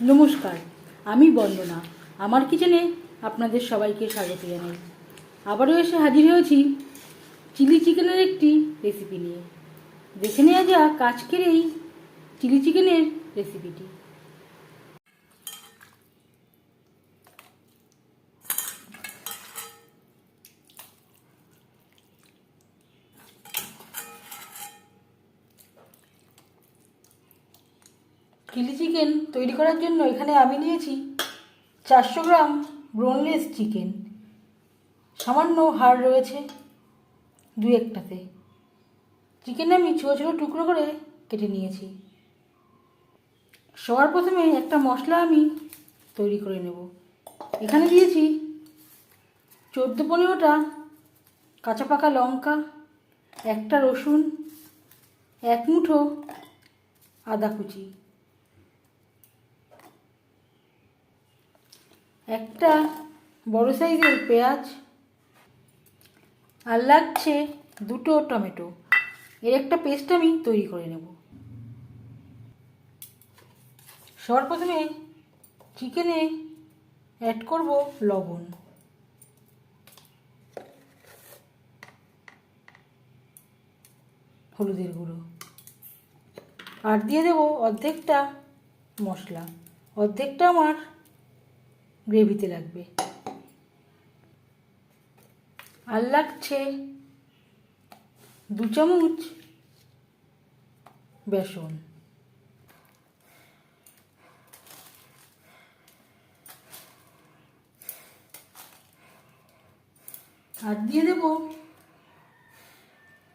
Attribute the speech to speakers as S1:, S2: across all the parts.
S1: নমস্কার, আমি বন্দনা। আমার কিচেনে আপনাদের সবাইকে স্বাগত জানাই। আবারও এসে হাজির হয়েছি চিলি চিকেনের একটি রেসিপি নিয়ে। দেখে নেওয়া যাক আজকের এই চিলি চিকেনের রেসিপিটি চিলি চিকেন তৈরি করার জন্য এখানে আমি নিয়েছি চারশো গ্রাম ব্রোনলেস চিকেন। সামান্য হাড় রয়েছে দু একটাতে চিকেন আমি ছোটো ছোটো টুকরো করে কেটে নিয়েছি। সবার প্রথমে একটা মশলা আমি তৈরি করে নেব। এখানে দিয়েছি চোদ্দ পনেরোটা কাঁচা পাকা লঙ্কা, একটা রসুন, এক মুঠো আদা কুচি। একটা বড় সাইজের পেঁয়াজ আর লাগছে দুটো টমেটো। এর একটা পেস্ট আমি তৈরি করে নেব। সবার প্রথমে চিকেনে অ্যাড করব লবণ। হলুদের গুঁড়ো। আর দিয়ে দেব অর্ধেকটা মশলা। অর্ধেকটা আমার গ্রেভিতে লাগবে। আর লাগছে দু চামচ বেসন। আর দিয়ে দেব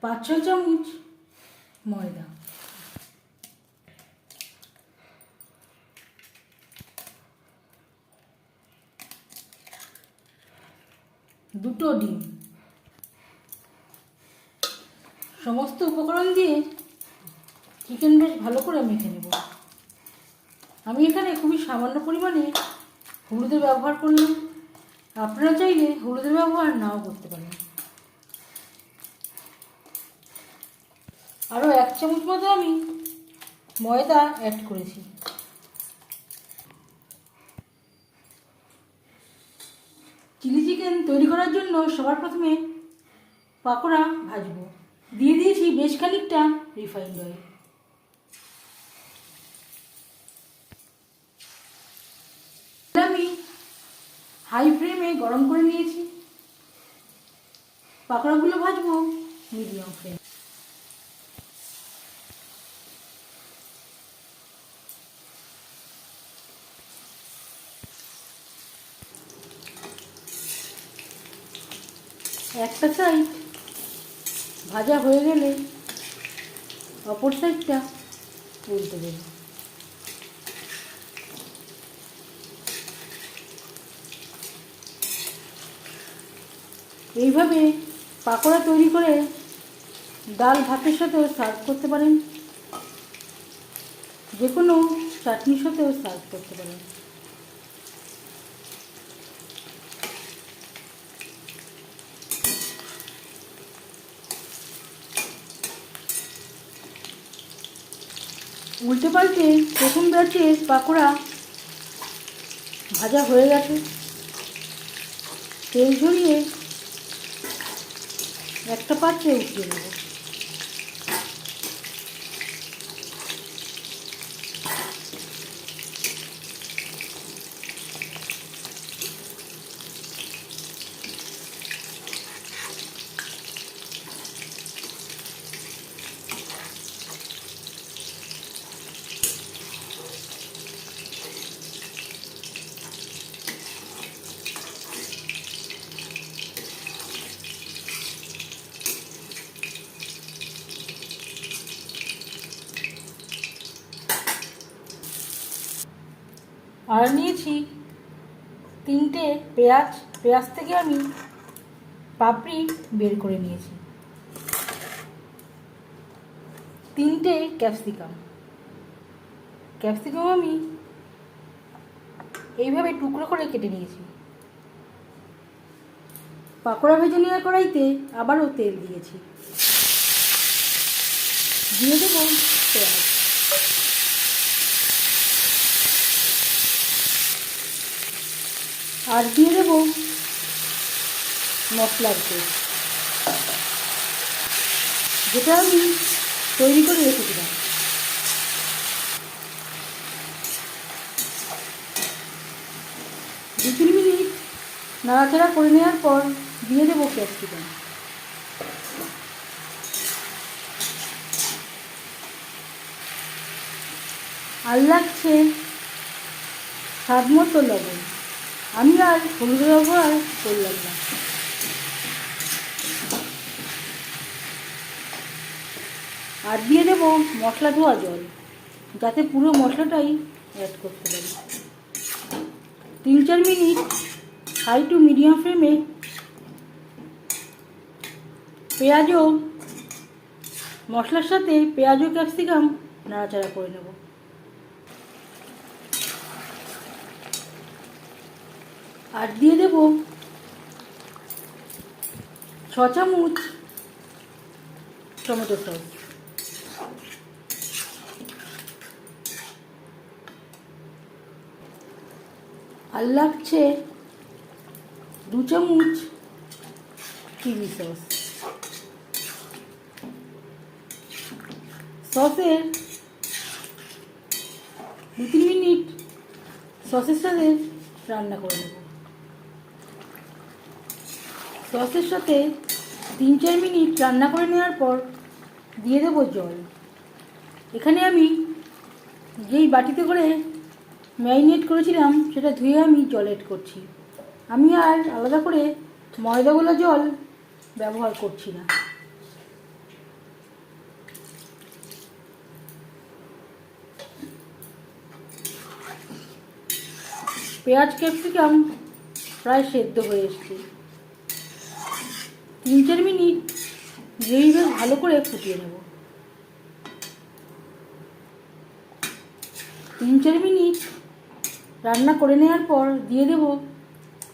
S1: পাঁচ ছ চামচ ময়দা। দুটো ডিম। সমস্ত উপকরণ দিয়ে চিকেন বেশ ভালো করে মেখে নেব। আমি এখানে খুবই সামান্য পরিমাণে হলুদের ব্যবহার করলাম। আপনারা চাইলে হলুদের ব্যবহার নাও করতে পারেন। আরও এক চামচ মতো আমি ময়দা অ্যাড করেছি চিলি চিকেন তৈরি করার জন্য সবার প্রথমে পাকোড়া ভাজব। দিয়ে দিয়েছি বেশ খানিকটা রিফাইন্ড অয়েল হাই ফ্লেমে গরম করে নিয়েছি। পাকোড়াগুলো ভাজবো মিডিয়াম ফ্লেম একটা সাইড ভাজা হয়ে গেলে অপর সাইডটা উল্টে দেব। এইভাবে পাকোড়া তৈরি করে ডাল ভাতের সাথেও সার্ভ করতে পারেন। যে কোনো চাটনির সাথেও সার্ভ করতে পারেন। উল্টে পাল্টে প্রথম ব্যাচের পাকোড়া ভাজা হয়ে গেছে। তেল ঝরিয়ে একটা পাত্রে উঠিয়ে নেব। আর নিয়েছি তিনটে পেঁয়াজ। পেঁয়াজ থেকে আমি পাপড়ি বের করে নিয়েছি। তিনটে ক্যাপসিকাম। ক্যাপসিকাম আমি এইভাবে টুকরো করে কেটে নিয়েছি। পাকোড়া ভেজে নেওয়া কড়াইতে আবারও তেল দিয়েছি। দিয়ে দেবো পেঁয়াজ। আর দিয়ে দেবো মশলার পেস্ট যেটা আমি তৈরি করে রেখেছিলাম। দু তিন মিনিট নাড়াচাড়া করে নেওয়ার পর দিয়ে দেবো ক্যাপসিকাম আর লাগছে স্বাদ মতো লবণ। আমি আর হলুদ ব্যবহার করলাম না। আর দিয়ে দেবো মশলা ধোয়া জল, যাতে পুরো মশলাটাই অ্যাড করতে পারি। তিন চার মিনিট হাই টু মিডিয়াম ফ্লেমে পেঁয়াজও, মশলার সাথে পেঁয়াজ ও ক্যাপসিকাম নাড়াচাড়া করে নেব। আর দিয়ে দেব ছ চামচ টমেটো সস। আর লাগছে দু চামচ চিলি সস। সসের দু তিন মিনিট সসের সাথে রান্না করে নেব। সসের সাথে তিন চার মিনিট রান্না করে নেওয়ার পর দিয়ে দেবো জল। এখানে আমি যেই বাটিতে করে ম্যারিনেট করেছিলাম, সেটা ধুয়ে আমি জল এড করছি। আমি আর আলাদা করে ময়দাগুলো জল ব্যবহার করছি না। পেঁয়াজ ক্যাপসিকাম প্রায় সেদ্ধ হয়ে এসছে। তিন চার মিনিট গ্রেভি বেশ ভালো করে ফুটিয়ে নেব। তিন চার মিনিট রান্না করে নেওয়ার পর দিয়ে দেব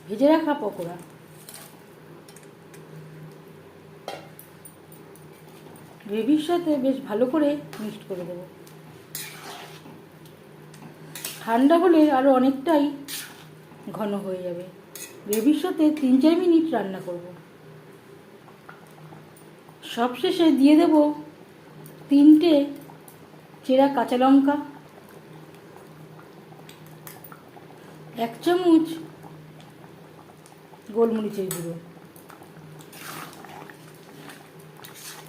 S1: ভেজে রাখা পকোড়া। গ্রেভির সাথে বেশ ভালো করে মিক্সড করে দেব। ঠান্ডা হলে আরও অনেকটাই ঘন হয়ে যাবে। গ্রেভির সাথে তিন চার মিনিট রান্না করব। সবশেষে দিয়ে দেব তিনটে চেরা কাঁচা লঙ্কা, এক চামচ গোলমরিচের গুঁড়ো।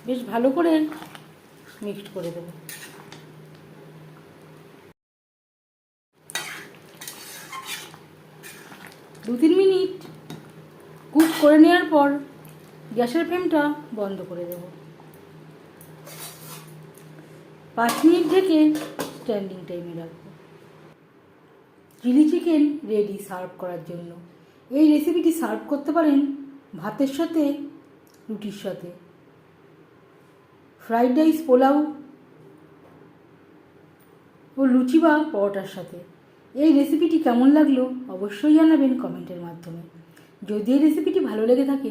S1: বেশ ভালো করে মিক্সড করে দেবো। দু তিন মিনিট কুক করে নেওয়ার পর গ্যাসের ফ্লেমটা বন্ধ করে দেব। পাঁচ মিনিট থেকে স্ট্যান্ডিং টাইমে রাখব। চিলি চিকেন রেডি সার্ভ করার জন্য। এই রেসিপিটি সার্ভ করতে পারেন ভাতের সাথে, রুটির সাথে। ফ্রাইড রাইস পোলাও ও লুচি বা পরোটার সাথে। এই রেসিপিটি কেমন লাগল অবশ্যই জানাবেন কমেন্টের মাধ্যমে। যদি এই রেসিপিটি ভালো লেগে থাকে